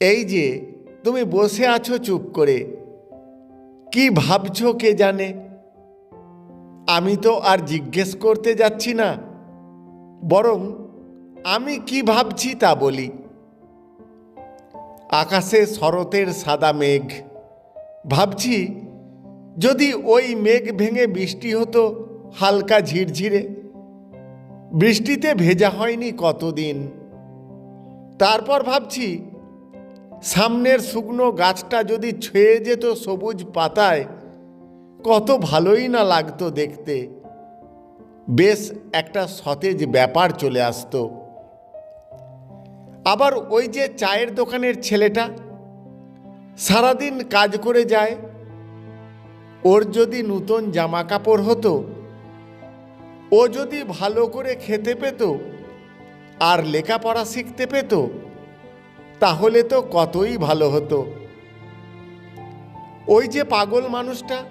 এই যে তুমি বসে আছো চুপ করে, কি ভাবছ কে জানে? আমি তো আর জিজ্ঞেস করতে যাচ্ছি না, বরং আমি কি ভাবছি তা বলি। আকাশে শরতের সাদা মেঘ, ভাবছি যদি ওই মেঘ ভেঙে বৃষ্টি হতো হালকা ঝিরঝিরে, বৃষ্টিতে ভেজা হয়নি কতদিন। তারপর ভাবছি সামনের শুকনো গাছটা যদি ছুঁয়ে যেত সবুজ পাতায়, কত ভালোই না লাগতো দেখতে। বেশ একটা সতেজ ব্যাপার চলে আসতো। আবার ওই যে চায়ের দোকানের ছেলেটা, সারাদিন কাজ করে যায়। ওর যদি নূতন জামা কাপড় হতো, ও যদি ভালো করে খেতে পেত, আর লেখাপড়া শিখতে পেত তাহলে তো কতই ভালো হতো। ওই যে পাগল মানুষটা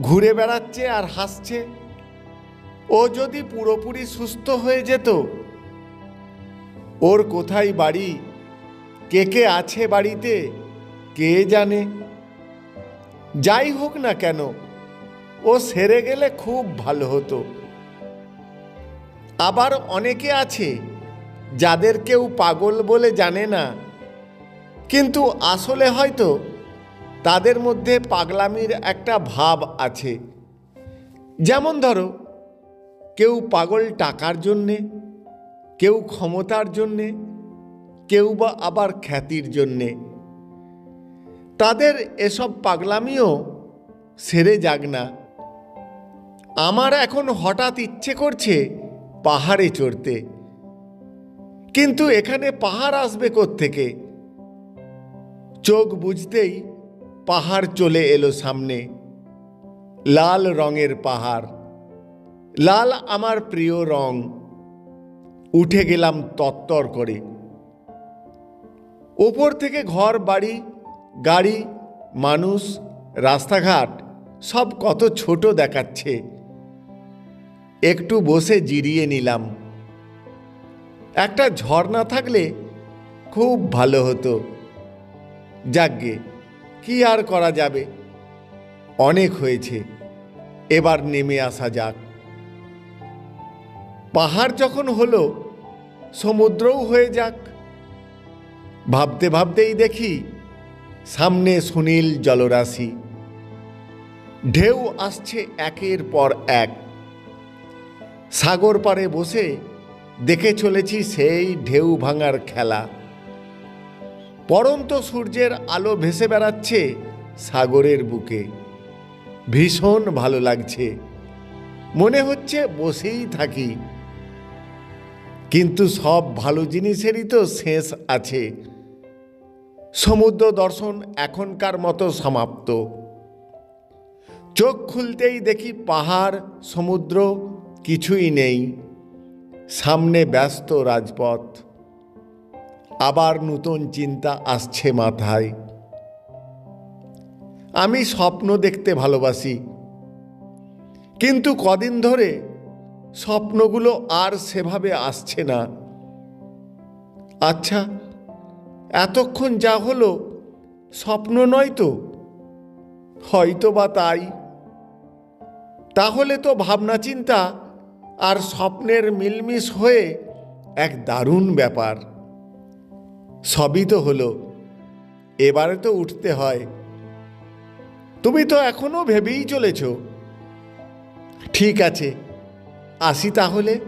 ঘুরে বেড়াচ্ছে আর হাসছে, ও যদি পুরোপুরি সুস্থ হয়ে যেত, ওর কোথায় বাড়ি, কে কে আছে বাড়িতে, কে জানে। যাই হোক না কেন, ও সেরে গেলে খুব ভালো হতো। আবার অনেকে আছে যাদের কেউ পাগল বলে জানে না। কিন্তু আসলে হয়তো তাদের মধ্যে পাগলামির একটা ভাব আছে। যেমন ধরো, কেউ পাগল টাকার জন্যে, কেউ ক্ষমতার জন্যে, কেউ বা আবার খ্যাতির জন্যে। তাদের এসব পাগলামিও সেরে যাক না। আমার এখন হঠাৎ ইচ্ছে করছে পাহাড়ে চড়তে। কিন্তু এখানে পাহাড় আসবে থেকে চোখ বুঝতেই পাহাড় চলে এলো সামনে। লাল রঙের পাহাড়। লাল আমার প্রিয় রং। উঠে গেলাম তত্তর করে। ওপর থেকে ঘর, বাড়ি, গাড়ি, মানুষ, রাস্তাঘাট, সব কত ছোট দেখাচ্ছে। একটু বসে জিরিয়ে নিলাম। একটা ঝর্ণা থাকলে খুব ভালো হতো। যাকগে, কি আর করা যাবে? অনেক হয়েছে, এবার নেমে আসা যাক। পাহাড় যখন হলো, সমুদ্রও হয়ে যাক। ভাবতে ভাবতেই দেখি, সামনে সুনীল জলরাশি। ঢেউ আসছে একের পর এক। সাগর পাড়ে বসে দেখে চলেছি সেই ঢেউ ভাঙার খেলা। পরন্ত সূর্যের আলো ভেসে বেড়াচ্ছে সাগরের বুকে। ভীষণ ভালো লাগছে। মনে হচ্ছে বসেই থাকি। কিন্তু সব ভালো জিনিসেরই তো শেষ আছে। সমুদ্র দর্শন এখনকার মতো সমাপ্ত। চোখ খুলতেই দেখি পাহাড়, সমুদ্র, কিছুই নেই। সামনে ব্যস্ত রাজপথ, আবার নতুন চিন্তা আসছে মাথায়। আমি স্বপ্ন দেখতে ভালোবাসি, কিন্তু কদিন ধরে স্বপ্নগুলো আর সেভাবে আসছে না। আচ্ছা এতক্ষণ যা হলো স্বপ্ন নয় তো? হয়তো বা তাই। তাহলে তো ভাবনা চিন্তা আর স্বপ্নের মিলমিশ হয়ে এক দারুণ ব্যাপার। সবই তো হলো। এবারে তো উঠতে হয়। তুমি তো এখনও ভেবেই চলেছ। ঠিক আছে, আসি তাহলে।